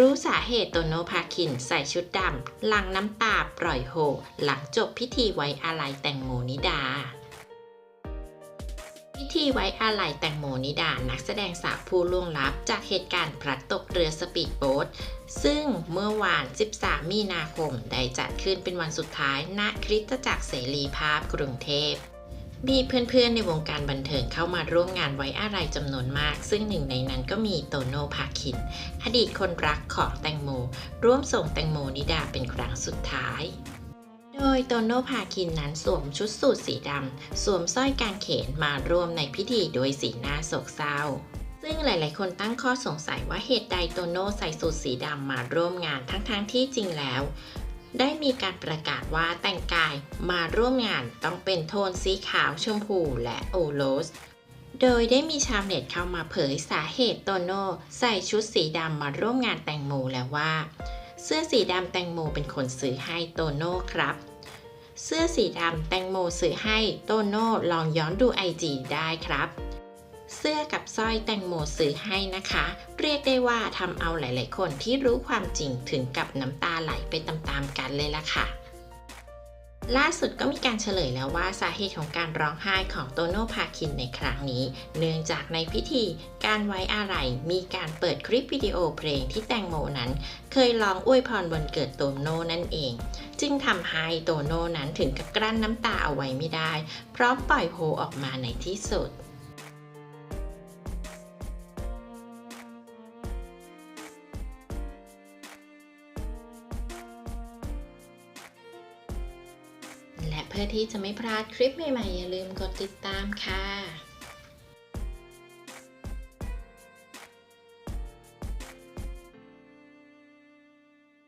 รู้สาเหตุโตโนภาคินใส่ชุดดำหลังน้ำตาปล่อยโฮ หลังจบพิธีไว้อาลัยแตงโมนิดา พิธีไว้อาลัยแตงโมนิดา นักแสดงสาวผู้ล่วงลับจากเหตุการณ์พลัดตกเรือสปีดโบ๊ทซึ่งเมื่อวาน 13 มีนาคม ได้จัดขึ้นเป็นวันสุดท้ายณคริสตจักรเสรีภาพกรุงเทพ มีเพื่อนๆในวงการบันเทิงเข้ามาร่วมงานไว้อาลัยจำนวนมาก ซึ่งหนึ่งในนั้นก็มีโตโน่ภาคิน อดีตคนรักของแตงโม ร่วมส่งแตงโมนิดาเป็นครั้งสุดท้าย โดยโตโน่ภาคินนั้นสวมชุดสูทสีดำ สวมสร้อยกางเขนมาร่วมในพิธีโดยสีหน้าโศกเศร้าซึ่งหลาย ๆ คนตั้งข้อสงสัยว่าเหตุใดโตโน่ใส่สูทสีดำมาร่วมงานทั้ง ๆ ที่จริงแล้ว ได้มีการประกาศว่าแต่งกายมาร่วมงานต้องเป็นโทนสีขาวชมพูและโอโรสโดยได้มีชาวเน็ตเข้ามาเผยสาเหตุโตโน่ใส่ชุดสีดำมาร่วมงานแตงโมแล้วว่า เสื้อสีดำแตงโมเป็นคนซื้อให้โตโน่ครับ เสื้อสีดำแตงโมซื้อให้โตโน่ลองย้อนดูไอจีได้ครับ เสื้อกับสร้อยแตงโมซื้อให้นะคะ เรียกได้ว่าทำเอาหลาย ๆ คนที่รู้ความจริงถึงกับน้ำตาไหลไปตามๆกันเลยล่ะค่ะ ล่าสุดก็มีการเฉลยแล้วว่าสาเหตุของการร้องไห้ของโตโน่พาคินในครั้งนี้ เนื่องจากในพิธีการไว้อาลัยมีการเปิดคลิปวิดีโอเพลงที่แตงโมนั้น เคยร้องอวยพรวันเกิดโตโน่นั่นเองจึงทำให้โตโน่นั้นถึงกับกลั้นน้ำตาเอาไว้ไม่ได้ พร้อมปล่อยโฮออกมาในที่สุด พื่อที่จะไม่พลาดคลิปใหม่ๆ อย่าลืมกดติดตามค่ะ